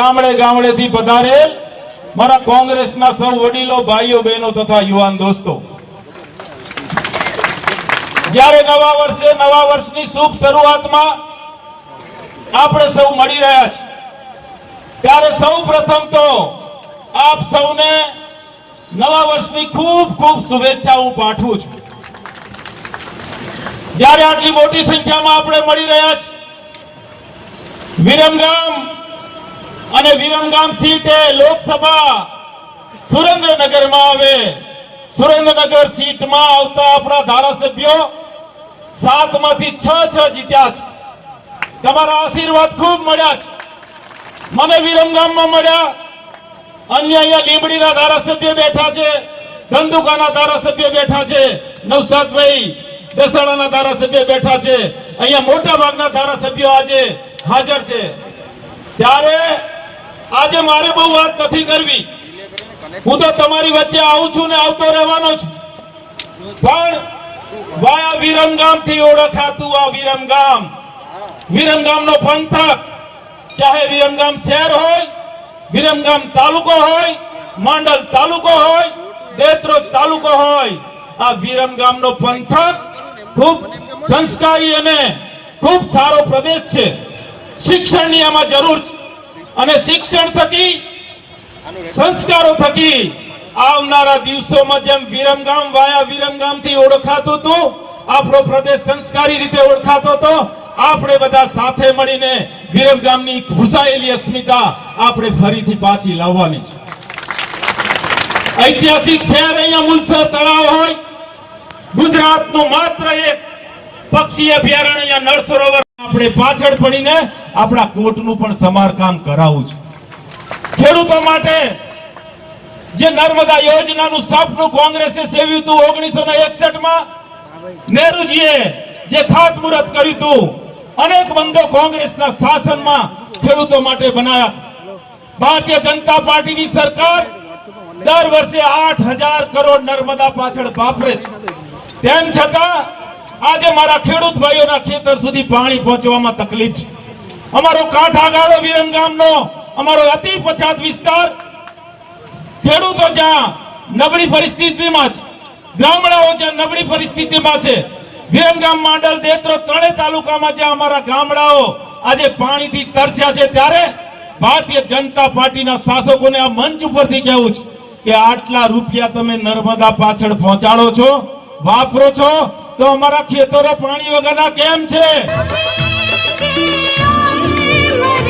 ગામડે ગામડેથી પધારેલ મારા કોંગ્રેસના સૌ વડીલો, ભાઈઓ, બહેનો તથા યુવાન દોસ્તો. જ્યારે નવા વર્ષે, નવા વર્ષની શુભ શરૂઆતમાં આપણે સૌ મળી રહ્યા છીએ. ત્યારે સૌ પ્રથમ તો આપ સૌને નવા વર્ષની ખૂબ ખૂબ શુભેચ્છા હું પાઠવું છું. જ્યારે આટલી મોટી સંખ્યામાં આપણે મળી રહ્યા છીએ વિરમગામ અને વિરમગામ સીટે લોકસભા સુરેન્દ્રનગરમાં આવે. સુરેન્દ્રનગર સીટમાં આવતા આપણા ધારાસભ્યો સાતમાંથી છ છ જીત્યા છે. તમારા આશીર્વાદ ખૂબ મળ્યા છે. મને વિરમગામમાં મળ્યા. અન્ય અહીંયા લીંબડીના ધારાસભ્ય બેઠા છે ધંધુકાના ધારાસભ્ય બેઠા છે, નવસાદભાઈ દસાડાના ધારાસભ્ય બેઠા છે. અહીંયા મોટા ભાગના ધારાસભ્યો આજે હાજર છે. ત્યારે આજે મારે બહુ વાત નથી કરવી. હું તો તમારી વચ્ચે આવું છું ને આવતો રહેવાનો છું. પણ વાયા વિરમગામથી ઓળખાતું આ વિરમગામ. વિરમગામ નો પંથક, ચાહે વિરમગામ શહેર હોય, વિરમગામ તાલુકો હોય, માંડલ તાલુકો હોય દેત્રોજ તાલુકો હોય, આ વિરમગામ નો પંથક ખૂબ સંસ્કારી અને ખૂબ સારો પ્રદેશ છે. શિક્ષણની આમાં જરૂર છે. અને શિક્ષણ થકી, સંસ્કારો થકી આવનારા દિવસોમાં જેમ વિરમગામ, વાયા વિરમગામથી ઓળખાતું હતું, આપણો પ્રદેશ સંસ્કારી રીતે ઓળખાતો હતો, આપણે બધા સાથે મળીને વિરમગામની ઘૂસાયેલી અસ્મિતા આપણે ફરીથી પાછી લાવવાની છે. ઐતિહાસિક શહેર અહીંયા મુલસર તળાવ હોય, ગુજરાતનું માત્ર એક પક્ષી અભયારણ્ય નળ સરોવર આપણે પાછળ પડીને આપણા કોર્ટનું પણ સમારકામ કરાવવું છે. ખેડૂતો માટે જે નર્મદા યોજનાનું સપનું કોંગ્રેસે સેવ્યું હતું ઓગણીસો ને એકસઠમાં નેહરુજીએ જે ખાતમુહૂર્ત કર્યું હતું, અનેક બંધો કોંગ્રેસના શાસનમાં ખેડૂતો માટે બનાવ્યા ભારતીય જનતા પાર્ટીની સરકાર દર વર્ષે આઠ હજાર કરોડ નર્મદા પાછળ વાપરે છે. તેમ છતાં આજે મારા ખેડૂત ભાઈઓના ખેતર સુધી પાણી પહોંચવામાં તકલીફ છે. અમારો કાંઠાગાળો વિરમગામનો અમારો અતિ પછાત વિસ્તાર. ખેડૂતો જ્યાં નબળી પરિસ્થિતિમાં છે ગામડાઓ જ્યાં નબળી પરિસ્થિતિમાં છે વિરમગામ માંડલ દેત્રો ત્રણેય તાલુકામાં જ્યાં અમારા ગામડાઓ આજે પાણીથી તરસ્યા છે, ત્યારે ભારતીય જનતા પાર્ટીના શાસકોને આ મંચ ઉપરથી કહેવું છે કે આટલા રૂપિયા તમે નર્મદા પાછળ પહોંચાડો છો, વાપરો છો, તો અમારા ખેતરો પાણી વગરના કેમ છે? anywhere.